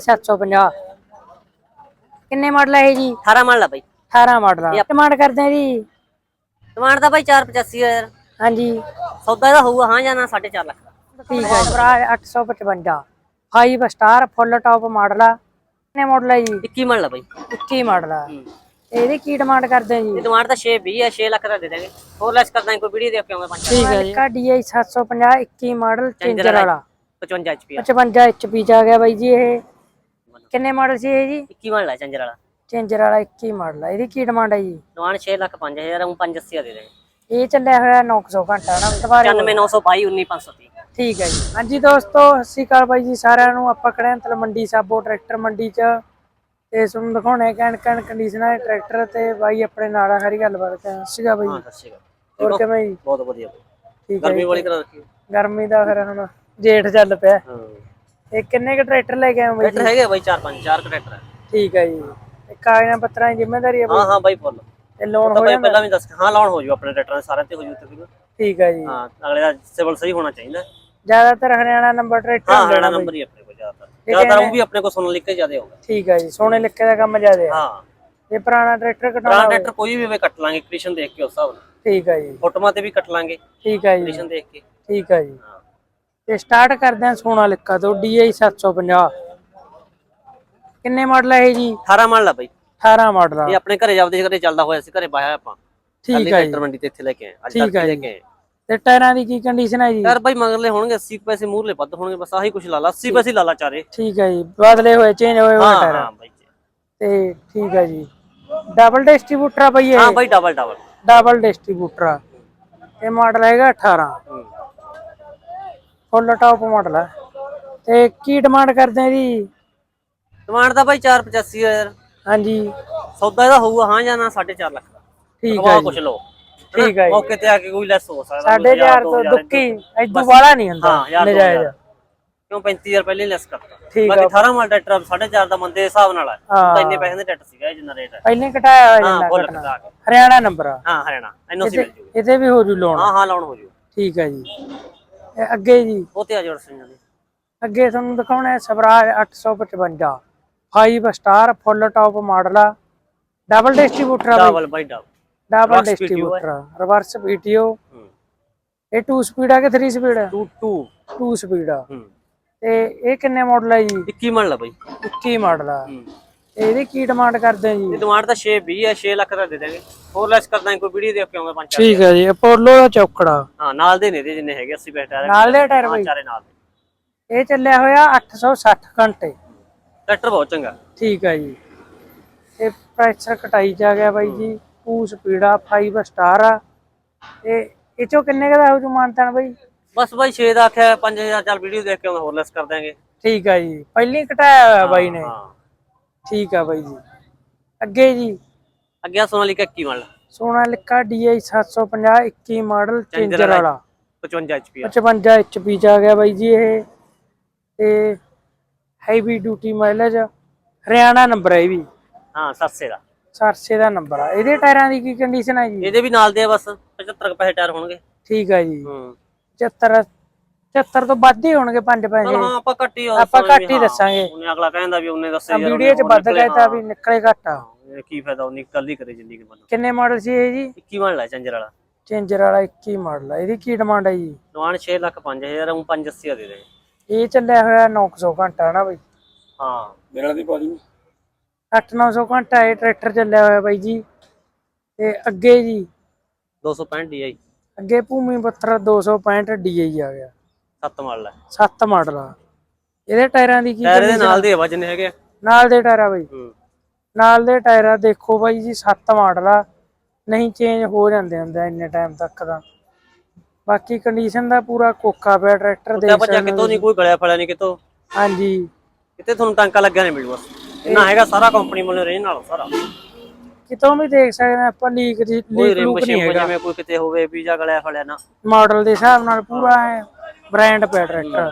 750 ਕਿੰਨੇ ਮਾਡਲ ਹੈ ਜੀ? 18 ਮੰਨ ਲਾ ਬਾਈ। 18 ਮਾਡਲ ਆ। ਡਿਮਾਂਡ ਕਰਦੇ ਆ ਜੀ? ਡਿਮਾਂਡ ਦਾ ਬਾਈ 485 ਹਜ਼ਾਰ। ਹਾਂਜੀ। ਸੌਦਾ ਇਹਦਾ ਹੋਊਗਾ ਹਾਂ ਜਾਂ ਨਾ 4.5 ਲੱਖ। ਦਾ ਠੀਕ ਹੈ ਭਰਾ 855 5 ਸਟਾਰ ਫੁੱਲ ਟਾਪ ਮਾਡਲ ਆ। ਕਿੰਨੇ ਮਾਡਲ ਹੈ ਜੀ? 21 ਮੰਨ ਲਾ ਬਾਈ। 21 ਮਾਡਲ ਆ। ਇਹਦੀ ਕੀ ਡਿਮਾਂਡ ਕਰਦੇ ਆ ਜੀ? ਇਹ ਡਿਮਾਂਡ ਤਾਂ 6 20 ਹੈ 6 ਲੱਖ ਦਾ ਦੇ ਦਾਂਗੇ ਹੋਰ ਲੈਸ ਕਰ ਦਾਂਗੇ ਕੋਈ ਵੀਡੀਓ ਦੇਖ ਕੇ ਆਉਂਗਾ 5 ਠੀਕ ਹੈ ਜੀ। ਕਾ DI 750 21 ਮਾਡਲ ਚੇਂਜਰ ਵਾਲਾ। 55 HP ਆ। 55 HP ਚ ਆ ਗਿਆ ਬਾਈ ਜੀ ਇਹ। ਕਿੰਨੇ ਮਾਡਲ ਸੀ ਇਹ ਜੀ? 21 ਮੰਨ ਲਾ ਚੰਜਰ ਵਾਲਾ। ਚੇਂਜਰ ਵਾਲਾ 21 ਮਾਡਲ ਆ। ਇਹਦੀ ਕੀ ਡਿਮਾਂਡ ਹੈ ਜੀ? ਡਿਮਾਂਡ 6 ਲੱਖ 5000 ਉਹ 580 ਦੇ ਦਾਂਗੇ ਇਹ ਚੱਲਿਆ ਹੋਇਆ 900 ਘੰਟਾ ਨਾ ਦੁਬਾਰੇ 99922 19530 ਠੀਕ ਹੈ ਜੀ। ਹਾਂਜੀ ਦੋਸਤੋ ਸਤਿ ਸ਼੍ਰੀ ਅਕਾਲ ਬਾਈ ਜੀ ਸਾਰਿਆਂ ਨੂੰ। ਆਪਾਂ ਖੜੇ ਹਾਂ ਤਲ ਮੰਡੀ ਸਾਬੋ ਟਰੈਕਟਰ ਮੰਡੀ 'ਚ। ਤੇ ਤੁਹਾਨੂੰ ਦਿਖਾਉਣੇ ਕੈਨ ਕੈਨ ਕੰਡੀਸ਼ਨਰ ਟਰੈਕਟਰ ਤੇ ਬਾਈ ਆਪਣੇ ਨਾਲ ਆ ਸਾਰੀ ਗੱਲਬਾਤ ਕਰ ਸੀਗਾ ਬਾਈ ਹਾਂ ਸਤਿ ਸ਼੍ਰੀ ਅਕਾਲ। ਹੋਰ ਕਿਵੇਂ ਜੀ? ਬਹੁਤ ਵਧੀਆ। ਠੀਕ ਹੈ ਗਰਮੀ ਵਾਲੀ ਕਰਾ ਰੱਖੀ। ਗਰਮੀ ਦਾ ਫਿਰ ਹੁਣ ਜੇਠ ਚੱਲ ਪਿਆ। ਹਾਂ। ਇਹ ਕਿੰਨੇ ਕੁ ਟਰੈਕਟਰ ਲੈ ਕੇ ਆਏ ਹੋ ਬਾਈ ਟਰੈਕਟਰ ਹੈਗੇ ਬਾਈ 4 5 4 ਟਰੈਕਟਰ ਹੈ ਠੀਕ ਹੈ ਜੀ। ਇਹ ਕਾਗਜ਼ਾਂ ਪੱਤਰਾਂ ਦੀ ਜ਼ਿੰਮੇਵਾਰੀ ਹੈ ਬਾਈ? ਹਾਂ ਹਾਂ ਬਾਈ ਫੁੱਲ। ਤੇ ਲੋਨ ਤਾਂ ਹੋ ਬਾਈ ਜਾਂਦਾ? ਪਹਿਲਾਂ ਵੀ ਦੱਸ ਹਾਂ ਲਾਉਣ ਹੋ ਜੂ ਆਪਣੇ ਟਰੈਕਟਰਾਂ ਦੇ ਸਾਰਿਆਂ ਤੇ ਹੋ ਜੂ ਤਕਰੀਬਨ ਠੀਕ ਹੈ ਜੀ। ਹਾਂ ਅਗਲੇ ਦਾ ਸਿਵਲ ਸਹੀ ਹੋਣਾ ਚਾਹੀਦਾ। ਜ਼ਿਆਦਾਤਰ ਹਰਿਆਣਾ ਨੰਬਰ ਟਰੈਕਟਰ ਹਾਂ ਹੁੰਦੇ ਹਰਿਆਣਾ ਨੇ ਨੰਬਰ ਹੀ ਆਪਣੇ ਕੋਲ ਜ਼ਿਆਦਾਤਰ। ਜ਼ਿਆਦਾਤਰ ਉਹ ਵੀ ਆਪਣੇ ਕੋਲ ਸੁਣ ਲਿਖ ਕੇ ਜ਼ਿਆਦਾ ਹੋਗਾ ਠੀਕ ਹੈ ਜੀ ਸੋਨੇ ਲਿਖੇ ਦਾ ਕੰਮ ਜ਼ਿਆਦਾ ਹੈ ਹਾਂ। ਇਹ ਪੁਰਾਣਾ ਟਰੈਕਟਰ ਪੁਰਾਣਾ ਕਟਾਉਣਾ ਟਰੈਕਟਰ ਕੋਈ ਵੀ ਵੇ ਕੱਟ ਲਾਂਗੇ ਕੰਡੀਸ਼ਨ ਦੇਖ ਕੇ ਉਸ ਹਿਸਾਬ ਨਾਲ। ਠੀਕ ਹੈ ਜੀ। ਫੋਟੋਆਂ ਤੇ ਵੀ ਕੱਟ ਲਾਂਗੇ ਠੀਕ ਹੈ ਜੀ। ਕੰਡੀਸ਼ਨ ਦੇਖ ਕੇ। ਠੀਕ ਹੈ ਜੀ। ਹਾਂ। ਤੇ ਸਟਾਰਟ ਕਰਦੇ ਹਾਂ ਸੋਨਾ ਲਿਖਾ ਤੋਂ DI 750 ਕਿੰਨੇ ਮਾਡਲ ਹੈ ਇਹ ਜੀ? 18 ਮੰਨ ਲਾ ਬਾਈ। 18 ਮਾਡਲ ਆ। ਇਹ ਆਪਣੇ ਘਰੇ ਜਾਵਦੇ ਘਰੇ ਚੱਲਦਾ ਹੋਇਆ ਸੀ ਘਰੇ ਬਾਇਆ ਆਪਾਂ। ਠੀਕ ਹੈ ਜੀ। ਮੰਡੀ ਤੇ ਇੱਥੇ ਲੈ ਕੇ ਆਏ ਅੱਜ ਤੱਕ ਹੈ ਲੈ। ਕੇ ਆਏ। ਤੇ ਟਾਇਰਾਂ ਦੀ ਕੀ ਕੰਡੀਸ਼ਨ ਹੈ ਜੀ? ਯਾਰ ਬਾਈ ਮਗਰਲੇ ਹੋਣਗੇ 80 ਕੁ ਪੈਸੇ ਮੂਰਲੇ ਵੱਧ ਹੋਣਗੇ ਬਸ ਆਹੀ ਕੁਛ ਲਾ ਲਾ 80 ਪੈਸੇ ਲਾ ਲਾ ਚਾਰੇ। ਠੀਕ ਹੈ ਜੀ ਬਦਲੇ ਹੋਏ ਚੇਂਜ ਹੋਏ ਹੋਏ ਹਾਂ ਟਾਇਰ। ਹਾਂ ਬਾਈ। ਤੇ ਠੀਕ ਹੈ ਜੀ। ਡਬਲ ਡਿਸਟ੍ਰੀਬਿਊਟਰ ਆ ਬਈ ਹਾਂ ਇਹ ਬਾਈ ਡਬਲ ਡਬਲ ਡਬਲ ਡਿਸਟ੍ਰੀਬਿਊਟਰ ਆ। ਇਹ ਮਾਡਲ ਹੈਗਾ 18 ਫੁੱਲ ਟਾਪ ਮਾਡਲ ਹੈ ਤੇ ਕੀ ਡਿਮਾਂਡ ਕਰਦੇ ਆ ਜੀ ਡਿਮਾਂਡ ਤਾਂ ਬਾਈ 485 ਹਜ਼ਾਰ ਹਾਂਜੀ। ਸੌਦਾ ਇਹਦਾ ਹੋਊਗਾ ਹਾਂ ਜਾਂ ਨਾ 4.5 ਲੱਖ। ਦਾ ਠੀਕ ਹੈ ਕੁਛ ਲੋ ਠੀਕ ਹੈ ਮੌਕੇ ਤੇ ਆ ਕੇ ਕੋਈ ਲੈਸ ਹੋ ਸਕਦਾ ਸਾਢੇ ਕੋਈ ਹਜ਼ਾਰ, ਚਾਰ ਦੋ ਤੋਂ ਹਜ਼ਾਰ, ਦੁੱਕੀ ਐਦੂ ਵਾਲਾ ਨਹੀਂ ਹੁੰਦਾ ਹਾਂ ਯਾਰ ਦੋ ਨਜਾਇਜ਼। ਕਿਉਂ 35000 ਪਹਿਲੇ ਲੈਸ ਕਰਤਾ। ਠੀਕ ਬਾਕੀ 18 ਮਾਲ ਟਰੈਕਟਰ 4.5 ਦਾ ਮੰਦੇ ਦੇ ਹਿਸਾਬ ਨਾਲ ਆ। ਤਾਂ ਇੰਨੇ ਪੈਸੇ ਦੇ ਟਰੈਕਟਰ ਸੀਗਾ ਇਹ ਜਿੰਨਾ ਰੇਟ ਹੈ ਪਹਿਲੇ ਘਟਾਇਆ ਹੋਇਆ। ਕਟਾ ਕੇ। ਹਰਿਆਣਾ ਨੰਬਰ ਆ। ਹਾਂ ਹਰਿਆਣਾ। ਐਨਓਸੀ ਮਿਲ ਜੂਗੀ। ਇਹਦੇ ਵੀ ਹੋ ਜੂ ਲੋਨ ਹਾਂ ਹਾਂ ਲਾਉਣ ਹੋ ਜੂ। ਠੀਕ ਹੈ ਜੀ। ਇਹ ਅੱਗੇ ਜੀ। ਉਹ ਤੇ ਆ ਜੋੜ ਸਿੰਘ ਅੱਗੇ ਤੁਹਾਨੂੰ ਦਿਖਾਉਣਾ ਹੈ Swaraj 855 5 star full top model ਆ। ਡਬਲ ਡਿਸਟ੍ਰੀਬਿਊਟਰ ਆ double by double double distributor reverse PTO ਇਹ 2 ਸਪੀਡ ਆ ਕਿ 3 ਸਪੀਡ ਆ? 2 2 2 ਸਪੀਡ ਆ। ਤੇ ਇਹ ਕਿੰਨੇ ਮਾਡਲ ਹੈ ਜੀ? 21 ਮੰਨ ਲਾ ਬਾਈ। 21 ਮਾਡਲ ਆ। ਇਹਦੀ ਕੀ ਡਿਮਾਂਡ ਕਰਦੇ ਆ ਜੀ? ਇਹ ਡਿਮਾਂਡ ਤਾਂ 6 20 ਹੈ 6 ਲੱਖ ਦਾ ਦੇ ਦਾਂਗੇ ਹੋਰ ਲੈਸ ਕਰ ਦਾਂਗੇ ਕੋਈ ਵੀਡੀਓ ਦੇਖ ਕੇ ਆਉਂਗਾ 5 ਠੀਕ ਹੈ ਜੀ ਅਪੋਲੋ ਦਾ ਚੌਕੜਾ? ਹਾਂ ਨਾਲ ਦੇ ਨੇ ਜਿੰਨੇ ਹੈਗੇ 80 ਪੈਸੇ ਟਾਇਰ ਨਾਲ ਦੇ ਟਾਇਰ ਬਈ? ਚਾਰੇ ਨਾਲ ਇਹ ਚੱਲਿਆ ਹੋਇਆ 860 ਘੰਟੇ। ਟਰੈਕਟਰ ਬਹੁਤ ਚੰਗਾ। ਠੀਕ ਹੈ ਜੀ। ਇਹ ਪ੍ਰੈਸ਼ਰ ਕਟਾਈ ਆ ਗਿਆ ਬਾਈ ਜੀ। ਸਪੀਡ ਆ 5 ਸਟਾਰ ਆ। ਤੇ ਇਹ ਚੋਂ ਕਿੰਨੇ ਦਾ ਹੋ ਜੂ ਮਾਨਤਾਨ ਬਾਈ? ਬਸ ਬਾਈ 6 ਦਾ ਆਖਿਆ 5000 ਚੱਲ ਵੀਡੀਓ ਦੇਖ ਕੇ ਹੋਰ ਲੈਸ ਕਰ ਦਾਂਗੇ ਠੀਕ ਹੈ ਜੀ। ਪਹਿਲੀ ਘਟਾਇਆ ਹੋਇਆ ਬਾਈ ਨੇ। ਹਾਂ। ਠੀਕ ਆ ਬਾਈ ਜੀ। ਅੱਗੇ ਜੀ। ਅੱਗੇ ਆ ਸੋਨਾਲੀਕਾ 21 ਮੰਨ ਲਾ ਸੋਨਾ ਲਿਕਾ DI 750 21 ਮਾਡਲ ਚੇਂਜਰ ਵਾਲਾ। 55 HP ਆ। 55 HP ਚ ਆ ਗਿਆ ਬਾਈ ਜੀ ਇਹ। ਤੇ heavy duty mileage Haryana number ਹੈ ਇਹ ਵੀ। ਹਾਂ 700 ਦਾ। ਸਰਸੇ ਦਾ ਨੰਬਰ ਆ। ਇਹਦੇ ਟਾਇਰਾਂ ਦੀ ਕੀ ਕੰਡੀਸ਼ਨ ਹੈ ਜੀ? ਇਹਦੇ ਵੀ ਨਾਲ ਦੇ ਆ ਬਸ। 75 ਕੁ ਪੈਸੇ ਟਾਇਰ ਹੋਣਗੇ। ਠੀਕ ਹੈ ਜੀ। ਹੂੰ। 74 74 ਤੋਂ ਵੱਧ ਹੀ ਹੋਣਗੇ ਪੰਜ ਪੈਸੇ ਹਾਂ ਆਪਾਂ ਘੱਟ ਹੀ ਆਪਾਂ ਘੱਟ ਹੀ ਦੱਸਾਂਗੇ। ਉਹਨੇ ਅਗਲਾ ਕਹਿੰਦਾ ਵੀ ਉਹਨੇ ਦੱਸੇ ਯਾਰ ਵੀਡੀਓ ਚ ਵੱਧ ਗਏ ਤਾਂ ਵੀ ਨਿਕਲੇ ਘੱਟ ਆ। ਇਹ ਕੀ ਫਾਇਦਾ ਉਹਨੇ ਕੱਲ ਹੀ ਕਰੇ ਜ਼ਿੰਦਗੀ ਬੰਦ। ਕਿੰਨੇ ਮਾਡਲ ਸੀ ਇਹ ਜੀ? 21 ਮੰਨ ਲਾ ਚੰਜਰ ਵਾਲਾ। ਚੇਂਜਰ ਵਾਲਾ 21 ਮਾਡਲ ਆ। ਇਹਦੀ ਕੀ ਡਿਮਾਂਡ ਹੈ ਜੀ? ਨਵਾਨ 6 ਲੱਖ 5000 ਉਹ 580 ਦੇ ਦੇ। ਇਹ ਚੱਲਿਆ ਹੋਇਆ 900 ਘੰਟਾ ਨਾ ਬਾਈ? ਹਾਂ। ਮੇਰਾ ਦੀ ਪਾ ਦੀ 8-900 ਘੰਟਾ ਇਹ ਟਰੈਕਟਰ ਚੱਲਿਆ ਹੋਇਆ ਬਾਈ ਜੀ। ਤੇ ਅੱਗੇ ਜੀ? 265 DI ਅੱਗੇ ਭੂਮੀ ਪੱਥਰ 265 DI ਆ ਗਿਆ। 7 ਮੰਨ ਲਾ 7 ਮਾਡਲ ਆ। ਇਹਦੇ ਟਾਇਰਾਂ ਦੀ ਕੀ ਟਾਇਰ ਦੇ condition ਨਾਲ ਆ? ਦੇ ਵਜਨ ਹੈਗੇ ਆ। ਨਾਲ ਦੇ ਟਾਇਰ ਆ ਬਾਈ। ਹੂੰ। ਨਾਲ ਦੇ ਟਾਇਰ ਆ ਦੇਖੋ ਬਾਈ ਜੀ 7 ਮਾਡਲ ਆ। ਨਹੀਂ ਚੇਂਜ ਹੋ ਜਾਂਦੇ ਹੁੰਦੇ ਆ ਇੰਨੇ ਟਾਈਮ ਤੱਕ ਦਾ ਬਾਕੀ ਕੰਡੀਸ਼ਨ ਦਾ ਪੂਰਾ ਕੋਕਾ ਪਿਆ ਟਰੈਕਟਰ ਤੇ ਆਪਾਂ ਜਾ ਸਕਦੇ ਕਿਤੋਂ ਨਹੀਂ ਕੋਈ ਗਲਿਆ ਫੜਿਆ ਨਹੀਂ ਕਿਤੋਂ। ਹਾਂਜੀ। ਕਿਤੇ ਤੁਹਾਨੂੰ ਟਾਂਕਾ ਲੱਗਿਆ ਨਹੀਂ ਮਿਲੂ ਬਸ। ਇੰਨਾ ਹੈਗਾ ਸਾਰਾ ਕੰਪਨੀ ਵੱਲੋਂ ਰੇਂਜ ਨਾਲ ਸਾਰਾ। ਕਿਤੋਂ ਵੀ ਦੇਖ ਸਕਦੇ ਆ ਆਪਾਂ ਲੀਕ ਦੀ ਕੋਈ ਲੀਕ ਰਿਮ ਲੂਕ ਨਹੀਂ ਹੈਗਾ ਜਿਵੇਂ ਕੋਈ ਕਿਤੇ ਹੋਵੇ ਵੀਜ਼ਾ ਗਲਿਆ ਫੜਿਆ ਨਾ। ਮਾਡਲ ਦੇ ਹਿਸਾਬ ਨਾਲ ਪੂਰਾ ਬ੍ਰਾਂਡ ਪਿਆ ਟਰੈਕਟਰ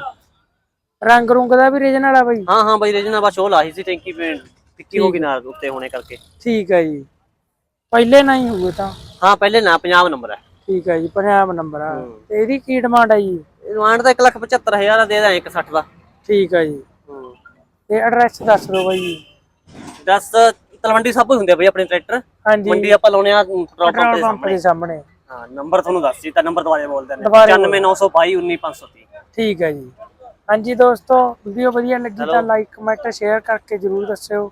ਰੰਗ ਰੁੰਗ ਦਾ ਵੀ ਰੀਜਨਲ ਆ ਬਾਈ। ਹਾਂ ਹਾਂ ਬਾਈ ਰੇਜਨਾ ਬਸ ਉਹ ਲਾਹੀ ਸੀ ਟੈਂਕੀ ਪੇਂਟ ਟਿੱਕੀ ਹੋ ਗਈ ਨਾਲ ਉੱਤੇ ਹੋਣੇ ਕਰਕੇ। ਠੀਕ ਹੈ ਜੀ। ਪਹਿਲੇ ਨਾ ਹੀ ਹੋਵੇ ਤਾਂ। ਹਾਂ ਪਹਿਲੇ ਨਾ 50 ਨੰਬਰ ਹੈ ਠੀਕ ਹੈ ਜੀ ਪੰਜਾਬ ਨੰਬਰ ਆ। ਤੇ ਇਹਦੀ ਕੀ ਡਿਮਾਂਡ ਆ ਜੀ? ਡਿਮਾਂਡ ਤਾਂ 175000 ਦਾ ਦੇ ਦਾਂ 160 ਦਾ। ਠੀਕ ਹੈ ਜੀ। ਹੂੰ। ਤੇ ਐਡਰੈਸ ਦੱਸ ਦਿਓ ਬਾਈ। ਜੀ ਦੱਸ ਤਲਵੰਡੀ ਸਾਬੋ ਹੁੰਦੇ ਬਈ ਆਪਣੇ ਟਰੈਕਟਰ ਹਾਂਜੀ। ਮੰਡੀ ਆਪਾਂ ਲਾਉਣੇ ਆ ਪੈਟਰੋਲ ਪੰਪ ਦੇ ਸਾਹਮਣੇ। ਹਾਂ ਨੰਬਰ ਤੁਹਾਨੂੰ ਦੱਸ ਦਿੱਤਾ ਨੰਬਰ ਦੁਬਾਰੇ ਬੋਲਦੇ ਨੇ। ਦੁਬਾਰੇ 94922 19530 ਠੀਕ ਹੈ ਜੀ। ਹਾਂਜੀ ਦੋਸਤੋ ਵੀਡੀਓ ਵਧੀਆ ਲੱਗੀ ਤਾਂ ਲਾਈਕ ਕਮੈਂਟ ਸ਼ੇਅਰ ਕਰਕੇ ਜਰੂਰ ਦੱਸਿਓ।